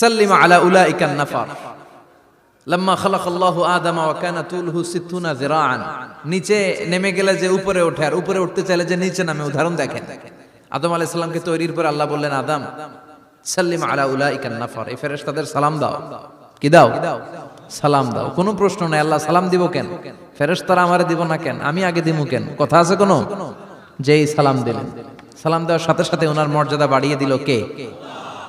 সাল্লিমা আলা উলাইকান নাফার। লাম্মা খালাকাল্লাহু আদামা ওয়া কানা তুলহু সিত্তুনা যিরাআন। নিচে নেমে গেলে যে উপরে ওঠে আর উপরে উঠতে চাইলে যে নিচে নামে, উদাহরণ দেখেন। আদম আলাইহিস তৈরির পর আল্লাহ বললেন সাল্লিম আলা উলাইকান নাফার। এই সালাম দাও। কি দাও? সালাম দাও। কোনো প্রশ্ন নাই। আল্লাহ সালাম দিব কেন? ফেরেশতারা আমারে দিব না কেন? আমি আগে দিমু কেন? কথা আছে কোনো? যেই সালাম দিলেন। সালাম দেওয়ার সাথে সাথে ওনার মর্যাদা বাড়িয়ে দিল কে?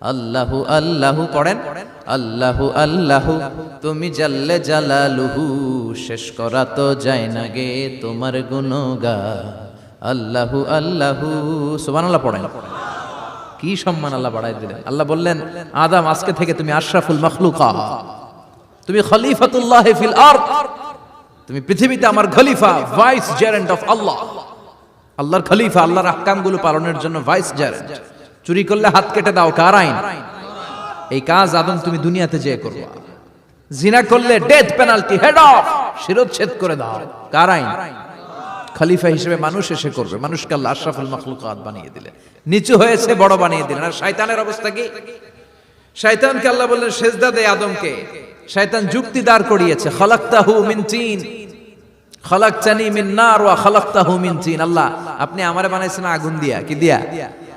আল্লাহু আল্লাহু পড়েন, আল্লাহু আল্লাহু, তুমি জাল্লে জালালুহু, শেষ করা তো যায় না গে তোমার গুণগা আল্লাহু আল্লাহু, সুবহানাল্লাহ পড়েন। কি সম্মান আল্লাহ বাড়াই দিলেন। আল্লাহ বললেন, আদম, আজকে থেকে তুমি আশরাফুল মখলুকা। তুমি খলিফাতুল্লাহ ফিল আরদ। তুমি পৃথিবীতে আমার খলিফা, ভাইস জেরেন্ট অফ আল্লাহ। আল্লাহর খলিফা, আল্লাহর আহকামগুলো পালনের জন্য ভাইস জেরেন্ট চুরি করলে হাত কেটে দাও, কার আইন? এই কাজ আদম তুমি দুনিয়াতে যেয়ে করবা। জিনা করলে ডেথ পেনাল্টি হেড অফ শিরোচ্ছেদ করে দাও। কার আইন? খলিফা হিসেবে মানুষ এসে করবে। মানুষকে আল্লাহ আশরাফুল মখলুকাত বানিয়ে দিলেন নিচু হয়েছে, বড় বানিয়ে দিলেন। আর শয়তানের অবস্থা কি? শয়তানকে আল্লাহ বললেন, সেজদা দে আদমকে। শয়তান যুক্তি দাঁড় করিয়েছে, খালাক্তাহু মিন তিন। খালাকতানি মিন নার ওয়া খালাকতাহু মিন তিন। আল্লাহ, আপনি আমারে বানাইছেন আগুন দিয়া। কি দিয়া?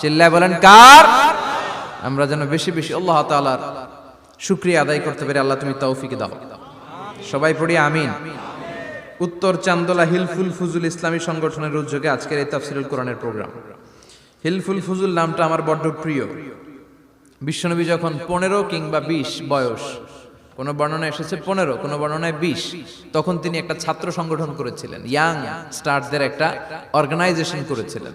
চিল্লায় বলেন, কার? আমরা যেন বেশি বেশি আল্লাহ তাআলার শুক্রিয়া আদায় করতে পারি, আল্লাহ তুমি তৌফিক দাও। সবাই পড়ি, আমিন। উত্তর চান্দোলা হিলফুল ফুজুল ইসলামী সংগঠনের উদ্যোগে আজকের এই তাফসিরুল কোরআনের প্রোগ্রাম। হিলফুল ফুজুল নামটা আমার বড্ড প্রিয়। বিশ্বনবী যখন পনেরো কিংবা বিশ বয়স, কোনো বর্ণনায় এসেছে পনেরো, কোনো বর্ণনায় বিশ, তখন তিনি একটা ছাত্র সংগঠন করেছিলেন। ইয়াং স্টারদের একটা অর্গানাইজেশন করেছিলেন।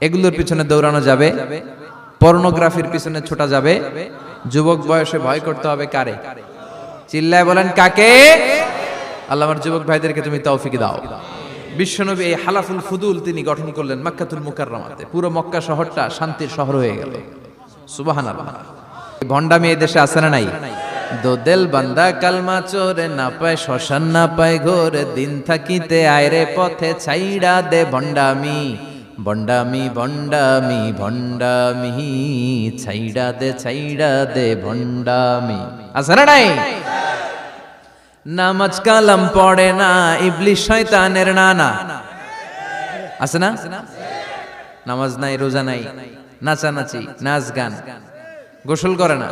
এগুলোর পিছনে দৌড়ানো যাবে। পর্নোগ্রাফির পিছনে ছোটা যাবে। যুবক বয়সে ভয় করতে হবে কারে? চিল্লায় বলেন, কাকে? আল্লাহ আমার যুবক ভাইদেরকে তুমি তৌফিক দাও। বিশ্বনবী এই হালাফুল ফুদুল তিনি গঠন করলেন মক্কাতুল মুকাররমাতে। পুরো মক্কা শহরটা শান্তির শহর হয়ে গেল। সুবহানাল্লাহ। ভন্ডামি এই দেশে আছে না নাই? দোদেল বান্দা কালমা চোরে না পায়, শ্মশান না পায় ঘোর। দিন থাকিতে আয়রে পথে ছাইড়া দে ভন্ডামি ভন্ডামি ভন্ডামি ভন্ডামি ছাইড়া দে ছাইড়া দে ভন্ডামি আছে না নাই? নামাজ কালাম পড়ে না, ইবলিশ শয়তানের নানা। আছে না? নামাজ নাই, রোজা নাই, নাচানাচি, নাচ গান। গোসল করে না।